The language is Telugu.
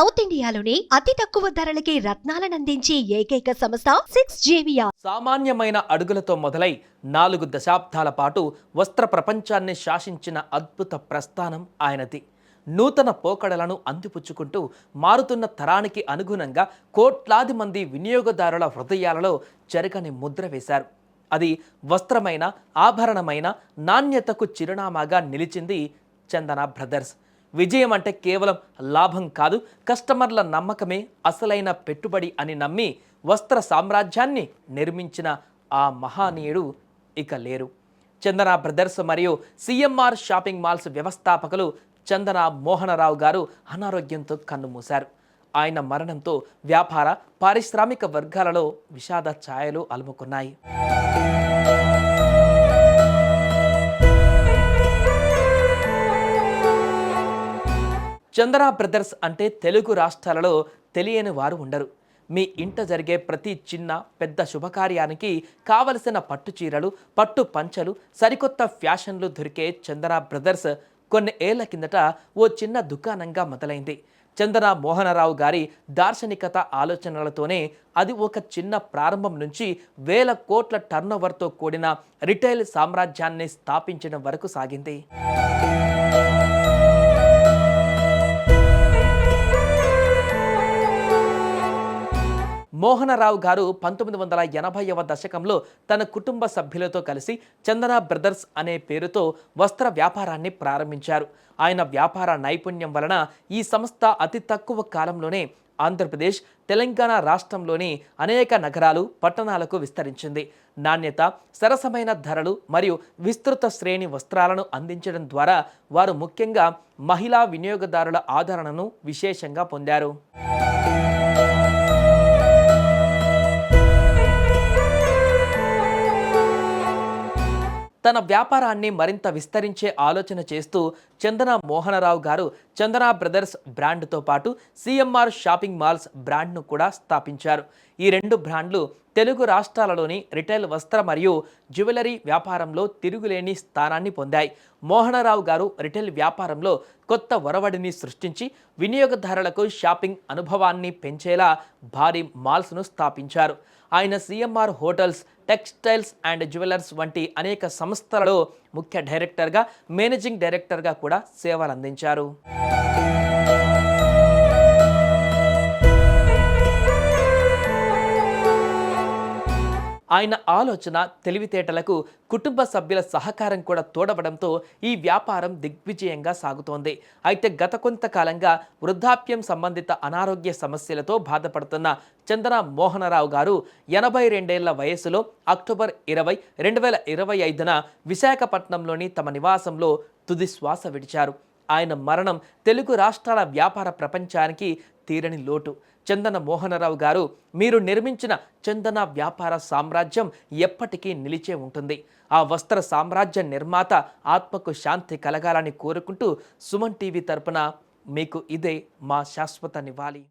సౌత్ ఇండియాలోని అతి తక్కువ ధరలకి రత్నాలనందించే ఏకైక సంస్థ సిక్స్ జేవియా. సామాన్యమైన అడుగులతో మొదలై నాలుగు దశాబ్దాల పాటు వస్త్ర ప్రపంచాన్ని శాసించిన అద్భుత ప్రస్థానం ఆయనది. నూతన పోకడలను అందిపుచ్చుకుంటూ మారుతున్న తరానికి అనుగుణంగా కోట్లాది మంది వినియోగదారుల హృదయాలలో చెరగని ముద్ర వేశారు. అది వస్త్రమైన ఆభరణమైన నాణ్యతకు చిరునామాగా నిలిచింది చందన బ్రదర్స్. విజయం అంటే కేవలం లాభం కాదు కస్టమర్ల నమ్మకమే అసలైన పెట్టుబడి అని నమ్మి వస్త్ర సామ్రాజ్యాన్ని నిర్మించిన ఆ మహానీయుడు ఇక లేరు. చందన బ్రదర్స్ మరియు సిఎంఆర్ షాపింగ్ మాల్స్ వ్యవస్థాపకులు చందన మోహనరావు గారు అనారోగ్యంతో కన్నుమూశారు ఆయన మరణంతో వ్యాపార పారిశ్రామిక వర్గాలలో విషాద ఛాయలు అలుముకున్నాయి. చందన బ్రదర్స్ అంటే తెలుగు రాష్ట్రాలలో తెలియని వారు ఉండరు. మీ ఇంట జరిగే ప్రతి చిన్న పెద్ద శుభకార్యానికి కావలసిన పట్టు చీరలు పట్టు పంచలు సరికొత్త ఫ్యాషన్లు దొరికే చందన బ్రదర్స్ కొన్ని ఏళ్ళ కిందట ఓ చిన్న దుకాణంగా మొదలైంది. చందన మోహనరావు గారి దార్శనికత ఆలోచనలతోనే అది ఒక చిన్న ప్రారంభం నుంచి వేల కోట్ల టర్నోవర్తో కూడిన రిటైల్ సామ్రాజ్యాన్ని స్థాపించడం వరకు సాగింది. మోహనరావు గారు పంతొమ్మిది వందల ఎనభైవ దశకంలో తన కుటుంబ సభ్యులతో కలిసి చందన బ్రదర్స్ అనే పేరుతో వస్త్ర వ్యాపారాన్ని ప్రారంభించారు. ఆయన వ్యాపార నైపుణ్యం వలన ఈ సంస్థ అతి తక్కువ కాలంలోనే ఆంధ్రప్రదేశ్ తెలంగాణ రాష్ట్రంలోని అనేక నగరాలు పట్టణాలకు విస్తరించింది. నాణ్యత సరసమైన ధరలు మరియు విస్తృత శ్రేణి వస్త్రాలను అందించడం ద్వారా వారు ముఖ్యంగా మహిళా వినియోగదారుల ఆదరణను విశేషంగా పొందారు. తన వ్యాపారాన్ని మరింత విస్తరించే ఆలోచన చేస్తూ చందన మోహనరావు గారు చందన బ్రదర్స్ బ్రాండ్తో పాటు సిఎంఆర్ షాపింగ్ మాల్స్ బ్రాండ్ను కూడా స్థాపించారు. ఈ రెండు బ్రాండ్లు తెలుగు రాష్ట్రాలలోని రిటైల్ వస్త్ర మరియు జ్యువెలరీ వ్యాపారంలో తిరుగులేని స్థానాన్ని పొందాయి. మోహనరావు గారు రిటైల్ వ్యాపారంలో కొత్త ఒరవడిని సృష్టించి వినియోగదారులకు షాపింగ్ అనుభవాన్ని పెంచేలా భారీ మాల్స్ను స్థాపించారు. ఆయన CMR hotels textiles and jewellers వంటి అనేక సంస్థలలో ముఖ్య డైరెక్టర్గా మేనేజింగ్ డైరెక్టర్గా కూడా సేవలు ఆయన ఆలోచన తెలివితేటలకు కుటుంబ సభ్యుల సహకారం కూడా తోడవడంతో ఈ వ్యాపారం దిగ్విజయంగా సాగుతోంది. అయితే గత కొంతకాలంగా వృద్ధాప్యం సంబంధిత అనారోగ్య సమస్యలతో బాధపడుతున్న చందన మోహనరావు గారు ఎనభై రెండేళ్ళ వయసులో అక్టోబర్ ఇరవై రెండు వేల ఇరవై ఐదున విశాఖపట్నంలోని తమ నివాసంలో తుది శ్వాస విడిచారు. ఆయన మరణం తెలుగు రాష్ట్రాల వ్యాపార ప్రపంచానికి తీరని లోటు. చందన మోహనరావు గారు మీరు నిర్మించిన చందన వ్యాపార సామ్రాజ్యం ఎప్పటికీ నిలిచే ఉంటుంది. ఆ వస్త్ర సామ్రాజ్య నిర్మాత ఆత్మకు శాంతి కలగాలని కోరుకుంటూ సుమన్ టీవీ తరపున మీకు ఇదే మా శాశ్వత నివాళి.